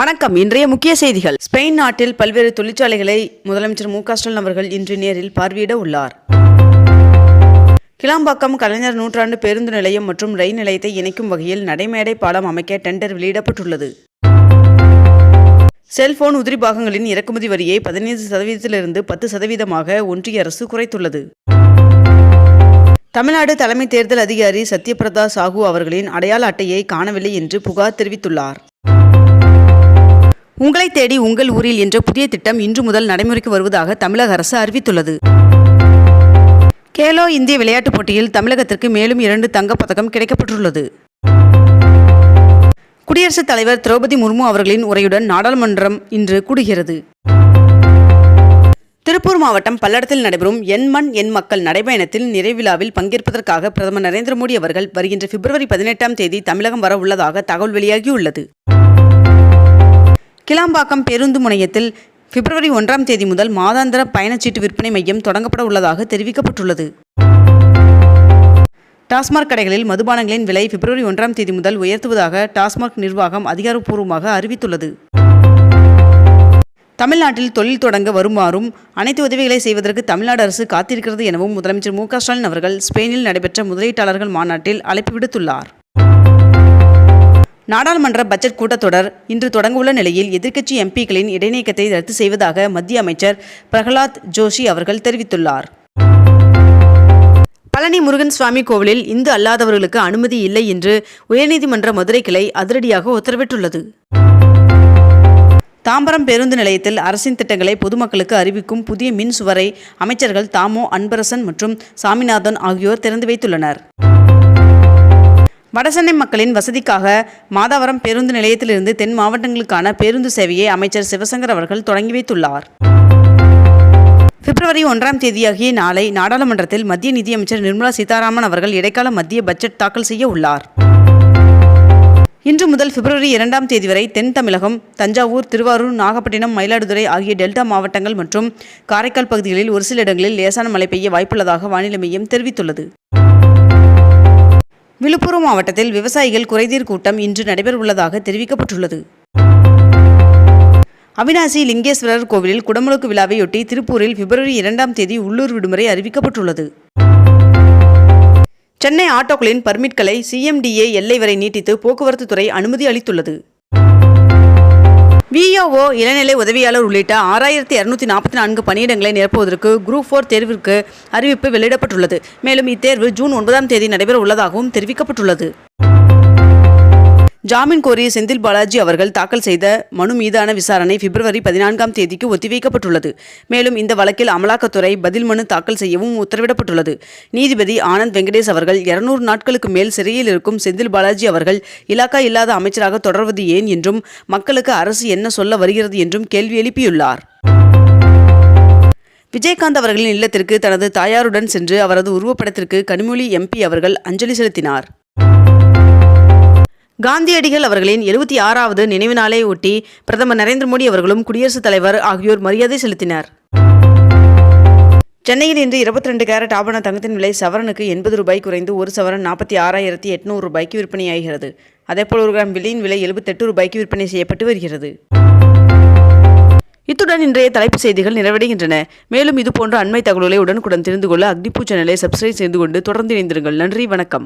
வணக்கம். இன்றைய முக்கிய செய்திகள். ஸ்பெயின் நாட்டில் பல்வேறு தொழிற்சாலைகளை முதலமைச்சர் மு ஸ்டாலின் அவர்கள் இன்று நேரில் பார்வையிட உள்ளார். கிளாம்பாக்கம் கலைஞர் நூற்றாண்டு பேருந்து நிலையம் மற்றும் ரயில் நிலையத்தை இணைக்கும் வகையில் நடைமேடை பாலம் அமைக்க டெண்டர் வெளியிடப்பட்டுள்ளது. செல்போன் உதிரி பாகங்களின் இறக்குமதி வரியை பதினைந்து சதவீதத்திலிருந்து பத்து சதவீதமாக ஒன்றிய அரசு குறைத்துள்ளது. தமிழ்நாடு தலைமை தேர்தல் அதிகாரி சத்யபிரதா சாஹூ அவர்களின் அடையாள அட்டையை காணவில்லை என்று புகார் தெரிவித்துள்ளார். உங்களை தேடி உங்கள் ஊரில் என்ற புதிய திட்டம் இன்று முதல் நடைமுறைக்கு வருவதாக தமிழக அரசு அறிவித்துள்ளது. கேலோ இந்திய விளையாட்டுப் போட்டியில் தமிழகத்திற்கு மேலும் இரண்டு தங்கப்பதக்கம் கிடைக்கப்பட்டுள்ளது குடியரசுத் தலைவர் திரௌபதி முர்மு அவர்களின் உரையுடன் நாடாளுமன்றம் இன்று கூடுகிறது. திருப்பூர் மாவட்டம் பல்லடத்தில் நடைபெறும் என் மண் என் மக்கள் நடைபயணத்தில் நிறைவிழாவில் பங்கேற்பதற்காக பிரதமர் நரேந்திர மோடி அவர்கள் வருகின்ற பிப்ரவரி பதினெட்டாம் தேதி தமிழகம் வர உள்ளதாக தகவல் வெளியாகியுள்ளது. கிளாம்பாக்கம் பேருந்து முனையத்தில் பிப்ரவரி ஒன்றாம் தேதி முதல் மாதாந்திர பயணச்சீட்டு விற்பனை மையம் தொடங்கப்பட உள்ளதாக தெரிவிக்கப்பட்டுள்ளது. டாஸ்மாக் கடைகளில் மதுபானங்களின் விலை பிப்ரவரி ஒன்றாம் தேதி முதல் உயர்த்துவதாக டாஸ்மாக் நிர்வாகம் அதிகாரப்பூர்வமாக அறிவித்துள்ளது. தமிழ்நாட்டில் தொழில் தொடங்க வருமாறும் அனைத்து உதவிகளை செய்வதற்கு தமிழ்நாடு அரசு காத்திருக்கிறது எனவும் முதலமைச்சர் மு க ஸ்டாலின் அவர்கள் ஸ்பெயினில் நடைபெற்ற முதலீட்டாளர்கள் மாநாட்டில் அழைப்பு விடுத்துள்ளார். நாடாளுமன்ற பட்ஜெட் கூட்டத்தொடர் இன்று தொடங்கவுள்ள நிலையில் எதிர்க்கட்சி எம்பிக்களின் இடைநீக்கத்தை ரத்து செய்வதாக மத்திய அமைச்சர் பிரகலாத் ஜோஷி அவர்கள் தெரிவித்துள்ளார். பழனி முருகன் சுவாமி கோவிலில் இந்து அல்லாதவர்களுக்கு அனுமதி இல்லை என்று உயர்நீதிமன்ற மதுரை கிளை அதிரடியாக உத்தரவிட்டுள்ளது. தாம்பரம் பேருந்து நிலையத்தில் அரசின் திட்டங்களை பொதுமக்களுக்கு அறிவிக்கும் புதிய மின் சுவரை அமைச்சர்கள் தாமோ அன்பரசன் மற்றும் சாமிநாதன் ஆகியோர் திறந்து வைத்துள்ளனர். வடசென்னை மக்களின் வசதிக்காக மாதாவரம் பேருந்து நிலையத்திலிருந்து தென் மாவட்டங்களுக்கான பேருந்து சேவையை அமைச்சர் சிவசங்கர் அவர்கள் தொடங்கி வைத்துள்ளார். பிப்ரவரி ஒன்றாம் தேதியாகிய நாளை நாடாளுமன்றத்தில் மத்திய நிதியமைச்சர் நிர்மலா சீதாராமன் அவர்கள் இடைக்கால மத்திய பட்ஜெட் தாக்கல் செய்ய உள்ளார். இன்று முதல் பிப்ரவரி இரண்டாம் தேதி வரை தென் தமிழகம் தஞ்சாவூர் திருவாரூர் நாகப்பட்டினம் மயிலாடுதுறை ஆகிய டெல்டா மாவட்டங்கள் மற்றும் காரைக்கால் பகுதிகளில் ஒரு சில இடங்களில் லேசான மழை பெய்ய வாய்ப்புள்ளதாக வானிலை மையம் தெரிவித்துள்ளது. விழுப்புரம் மாவட்டத்தில் விவசாயிகள் குறைதீர் கூட்டம் இன்று நடைபெறவுள்ளதாக தெரிவிக்கப்பட்டுள்ளது. அவினாசி லிங்கேஸ்வரர் கோவிலில் குடமுழுக்கு விழாவையொட்டி திருப்பூரில் பிப்ரவரி இரண்டாம் தேதி உள்ளூர் விடுமுறை அறிவிக்கப்பட்டுள்ளது. சென்னை ஆட்டோக்களின் பர்மிட்களை சிஎம்டிஏ எல்லை வரை நீட்டித்து போக்குவரத்து துறை அனுமதி அளித்துள்ளது. விஓஓ இளநிலை உதவியாளர் உள்ளிட்ட ஆறாயிரத்தி இரநூத்தி நாற்பத்தி நான்கு பணியிடங்களை நிரப்புவதற்கு குரூப் ஃபோர் தேர்விற்கு அறிவிப்பு வெளியிடப்பட்டுள்ளது. மேலும் இத்தேர்வு ஜூன் ஒன்பதாம் தேதி நடைபெற உள்ளதாகவும் தெரிவிக்கப்பட்டுள்ளது. ஜாமீன் கோரிய செந்தில் பாலாஜி அவர்கள் தாக்கல் செய்த மனு மீதான விசாரணை பிப்ரவரி பதினான்காம் தேதிக்கு ஒத்திவைக்கப்பட்டுள்ளது. மேலும் இந்த வழக்கில் அமலாக்கத்துறை பதில் மனு தாக்கல் செய்யவும் உத்தரவிடப்பட்டுள்ளது. நீதிபதி ஆனந்த் வெங்கடேஷ் அவர்கள் இருநூறு நாட்களுக்கு மேல் சிறையில் இருக்கும் செந்தில் பாலாஜி அவர்கள் இலாக்கா இல்லாத அமைச்சராக தொடர்வது ஏன் என்றும் மக்களுக்கு அரசு என்ன சொல்ல வருகிறது என்றும் கேள்வி எழுப்பியுள்ளார். விஜயகாந்த் அவர்களின் இல்லத்திற்கு தனது தாயாருடன் சென்று அவரது உருவப்படத்திற்கு கனிமொழி எம்பி அவர்கள் அஞ்சலி செலுத்தினார். காந்தியடிகள் அவர்களின் எழுபத்தி ஆறாவது நினைவு நாளை ஒட்டி பிரதமர் நரேந்திர மோடி அவர்களும் குடியரசுத் தலைவர் ஆகியோர் மரியாதை செலுத்தினர். சென்னையில் இன்று இருபத்தி ரெண்டு கேரட் ஆபண தங்கத்தின் விலை சவரனுக்கு எண்பது ரூபாய் குறைந்து ஒரு சவரன் நாற்பத்தி ஆறாயிரத்தி எட்நூறு ரூபாய்க்கு விற்பனையாகிறது. அதேபோல் ஒரு கிராம் வெள்ளியின் விலை எழுபத்தெட்டு ரூபாய்க்கு விற்பனை செய்யப்பட்டு வருகிறது. இத்துடன் இன்றைய தலைப்பு செய்திகள் நிறைவடைகின்றன. மேலும் இதுபோன்ற அண்மை தகவல்களை உடனுக்குடன் தெரிந்து கொள்ள அக்னிபூ சேனலை சப்ஸ்கிரைப் செய்து கொண்டு தொடர்ந்து இணைந்திருங்கள். நன்றி வணக்கம்.